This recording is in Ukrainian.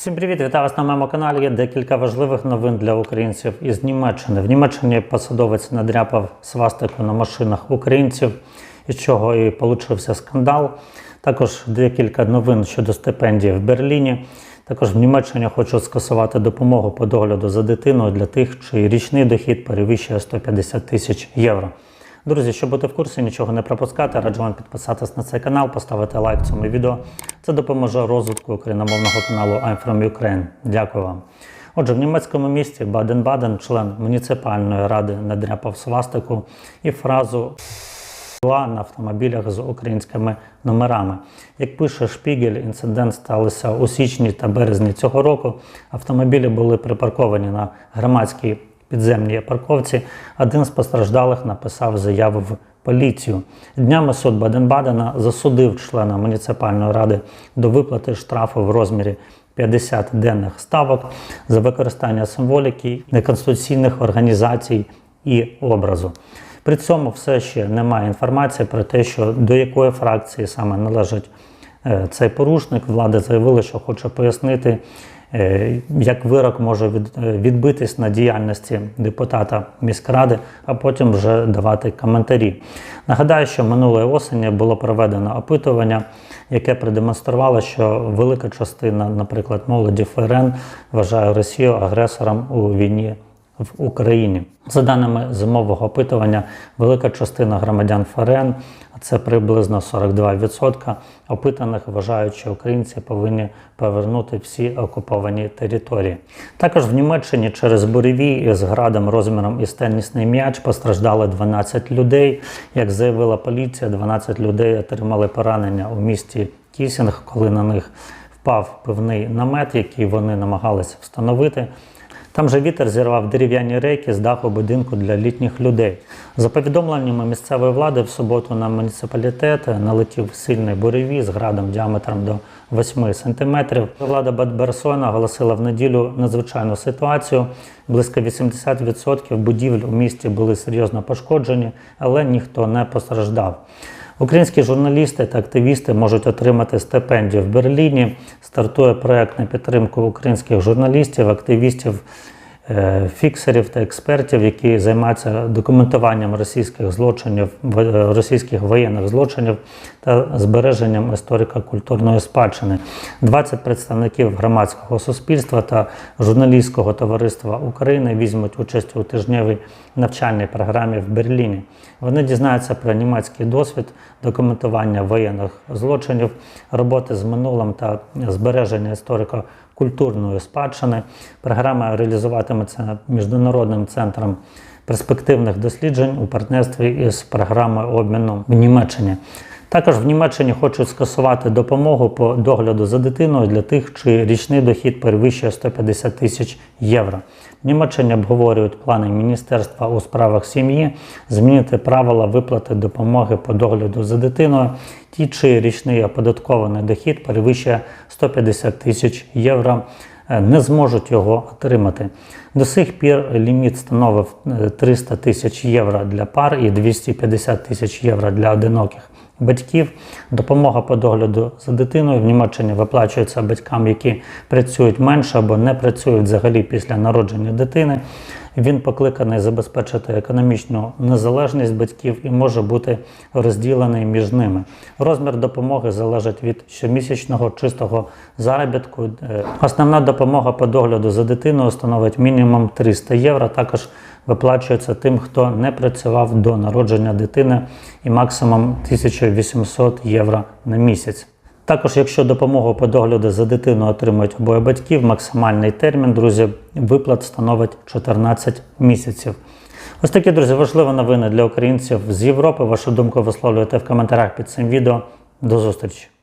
Всім привіт! Вітаю вас на моєму каналі. Є декілька важливих новин для українців із Німеччини. В Німеччині посадовець надряпав свастику на машинах українців, із чого і получився скандал. Також декілька новин щодо стипендії в Берліні. Також в Німеччині хочуть скасувати допомогу по догляду за дитиною для тих, чий річний дохід перевищує 150 тисяч євро. Друзі, щоб бути в курсі, нічого не пропускати, раджу вам підписатись на цей канал, поставити лайк цьому відео. Це допоможе розвитку україномовного каналу I'm from Ukraine. Дякую вам. Отже, в німецькому місті Баден-Баден, член муніципальної ради надряпав свастику і фразу на автомобілях з українськими номерами. Як пише Шпігель, інцидент стався у січні та березні цього року. Автомобілі були припарковані на громадській підземній парковці. Один з постраждалих написав заяву в поліцію. Днями суд Баден-Бадена засудив члена муніципальної ради до виплати штрафу в розмірі 50 денних ставок за використання символіки, неконституційних організацій і образу. При цьому все ще немає інформації про те, що до якої фракції саме належить е, цей порушник. Влада заявила, що хоче пояснити, як вирок може е, відбитись на діяльності депутата міськради, а потім вже давати коментарі. Нагадаю, що минулої осені було проведено опитування, яке продемонструвало, що велика частина, наприклад, молоді ФРН вважає Росію агресором у війні в Україні. За даними зимового опитування, велика частина громадян ФРН, це приблизно 42%, опитаних вважають, що українці повинні повернути всі окуповані території. Також в Німеччині через буревій із градом розміром із тенісний м'яч постраждали 12 людей. Як заявила поліція, 12 людей отримали поранення у місті Кісінг, коли на них впав пивний намет, який вони намагались встановити. Там же вітер зірвав дерев'яні рейки з даху будинку для літніх людей. За повідомленнями місцевої влади, в суботу на муніципалітет налетів сильний буревій з градом діаметром до 8 сантиметрів. Влада Бад Берсона оголосила в неділю надзвичайну ситуацію. Близько 80% будівель у місті були серйозно пошкоджені, але ніхто не постраждав. Українські журналісти та активісти можуть отримати стипендію в Берліні. Стартує проект на підтримку українських журналістів, активістів, фіксерів та експертів, які займаються документуванням російських злочинів, російських воєнних злочинів та збереженням історико-культурної спадщини. 20 представників громадського суспільства та журналістського товариства України візьмуть участь у тижневій навчальній програмі в Берліні. Вони дізнаються про німецький досвід документування воєнних злочинів, роботи з минулим та збереження історико-культурної спадщини. Програма реалізуватиметься міжнародним центром перспективних досліджень у партнерстві із програмою обміну в Німеччині. Також в Німеччині хочуть скасувати допомогу по догляду за дитиною для тих, чий річний дохід перевищує 150 тисяч євро. В Німеччині обговорюють плани Міністерства у справах сім'ї змінити правила виплати допомоги по догляду за дитиною. Ті, чий річний оподаткований дохід перевищує 150 тисяч євро, е, не зможуть його отримати. До сих пір ліміт становив е, 300 тисяч євро для пар і 250 тисяч євро для одиноких батьків. Допомога по догляду за дитиною в Німеччині виплачується батькам, які працюють менше або не працюють взагалі після народження дитини. Він покликаний забезпечити економічну незалежність батьків і може бути розділений між ними. Розмір допомоги залежить від щомісячного чистого заробітку. Е, Основна допомога по догляду за дитиною становить мінімум 300 євро. Також виплачується тим, хто не працював до народження дитини, і максимум 1800 євро на місяць. Також, якщо допомогу по догляду за дитиною отримують обоє батьків, максимальний термін, друзі, виплат становить 14 місяців. Ось такі, друзі, важливі новини для українців з Європи. Вашу думку висловлюєте в коментарях під цим відео. До зустрічі!